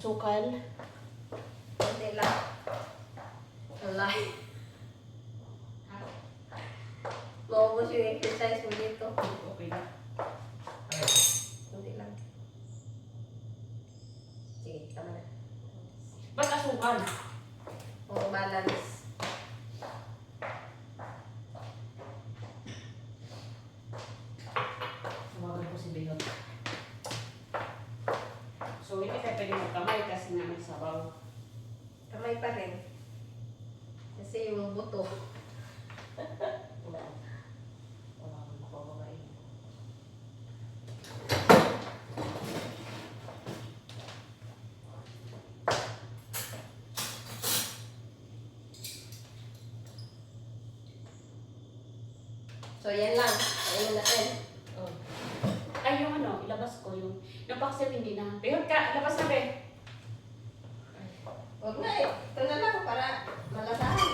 Sukal. Kunti lang. Alay. Maubos yung exercise mo dito. Okay na. Kunti lang. Sige, tama na. Ba't asukal? So, hindi tayo pwede magkamay kasi nga may sabaw. Kamay pa rin. Kasi yung buto. Wala. Akong. So, yan lang. Ayun natin. Oh. Ay, yung ano, ilabas ko yung... Paksiw hindi na. Beyot ka, labas na, Be. Huwag na eh. Ito na lang para malasahan.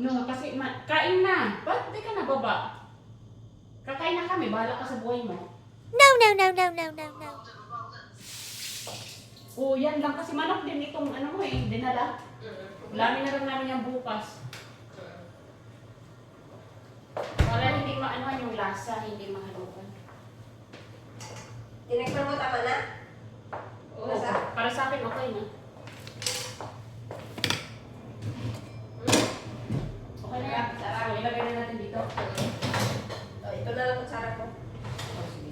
No, kasi ma- kain na. Ba't di ka nababa? Kakain na kami, bahala ka sa buhay mo. No, no, no, no, no, no, no. Oo, yan lang kasi manok din itong ano mo eh, dinala. Ulamin na lang namin yung bukas. Maanohan yung lasa, hindi mahalukan. Tinignan mo tama na? Oo, Lasa? para sa akin okay na. Okay na. So, ilagay na natin dito. Oh, ito na lang kutsara ko. Oh, sige.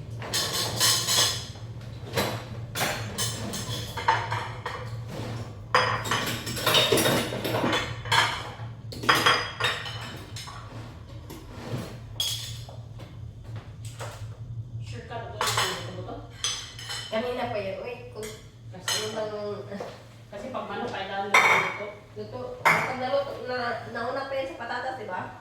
Sure ka, ito na ito to? Kanina pa yun. Wait, kung Kasi, ano bang kasi pag manok, kailangan lang ito. luto. Pag naluto, na, nauna pa yan sa patatas, di ba?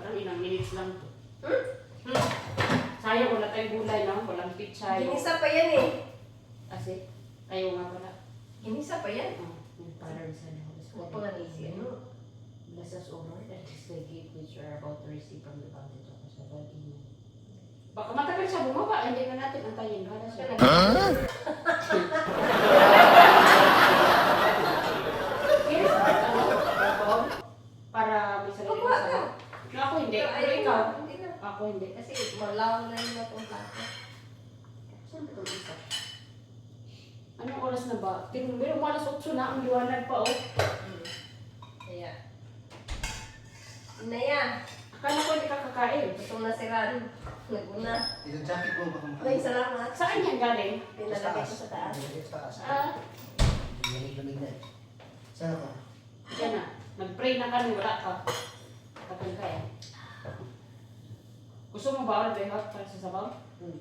Parang ilang minutes lang to. Hmm? Hmm. Sayang, wala tayong gulay, no? Walang pichay. Ginisa pa yan eh. Kasi, kayo nga pala. Ginisa pa yan. Oh, yung Son, Holy Huwag pa nga naisip. Ano? Bless us, O Lord, and this the gift which we are about to receive from the bounty of us. Amen. Baka matagal siya bumaba, hindi na natin antayin. Hala siya. Yes, ano? Ako, para may sarili Kukuha sa ka. No, ako hindi. Pero ikaw. Hindi na. Ako hindi. Kasi malaw na yun na itong plato. Saan ba itong isa? Anong oras na ba? Tingnan mo, yung alas 8 na ang liwanag pa, oh. Hmm. Kaya. Inaya. Akala ko hindi ka kakain. Itong nasiran. Naguna. Yung jacket mo baka Ay, salamat. Saan yan galing? Pinalagay ko sa taas. Sa taas. Ah, Lamig-lamig na eh. Saan ako? Diyan na. Nag-pray na kami, wala ka. Kapag ka eh. Gusto mo ba ulit hot para sa sabaw? Hmm.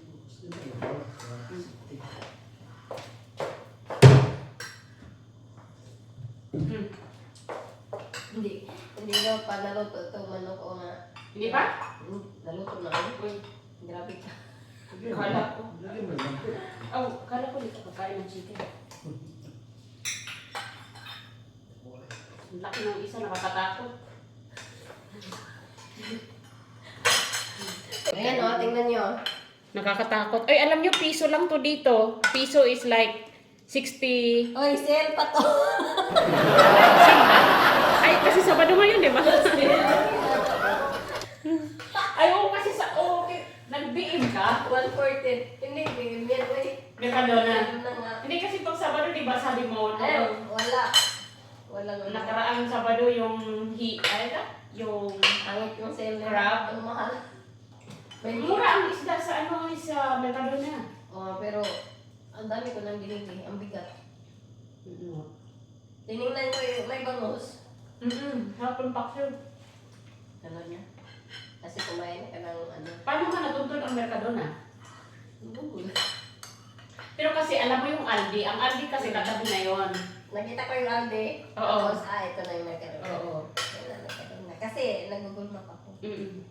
Hindi. Hindi daw pa naluto ito. Manok o nga. Hindi ba? Hmm, Naluto na ako. Uy, Grabe ka. kala ko. Oh, kala ko dito kakain ng chicken. Ang laki ng isa, nakakatakot. Ayan o, tingnan nyo. Nakakatakot. Ay, alam nyo, piso lang to dito. Piso is like 60... Oy, sale pa to. Ay, kasi Sabado ngayon, di ba? Ay, oo, kasi sa... Oo, okay. Nag-BM ka? 140. Hindi, bigyan yan. Uy. Mercadona. Ano na nga. Hindi kasi pag Sabado, di ba, sabi mo, no? Ayun, wala. Ano. Nakaraang Sabado yung... Hi, ay, na? Yung... Angit yung sale. Crab. Ang mahal. May Mura ang isda sa ano, sa Mercadona. Oh, pero ang dami ko nang binili. Ang bigat. Mm-mm. Tiningnan ko yung may bangus. Mm-mm. Hapon pa yun. Ano niya? Kasi kumain ka ng ano. Paano ka natuntun ang Mercadona? Google. Pero kasi alam mo yung Aldi, ang Aldi kasi katabi na yon. Nakita ko yung Aldi. Oo. Tapos, ah, ito na yung Mercadona. Oo. Yan na, Mercadona. Kasi nag-google map ako. Mm-mm.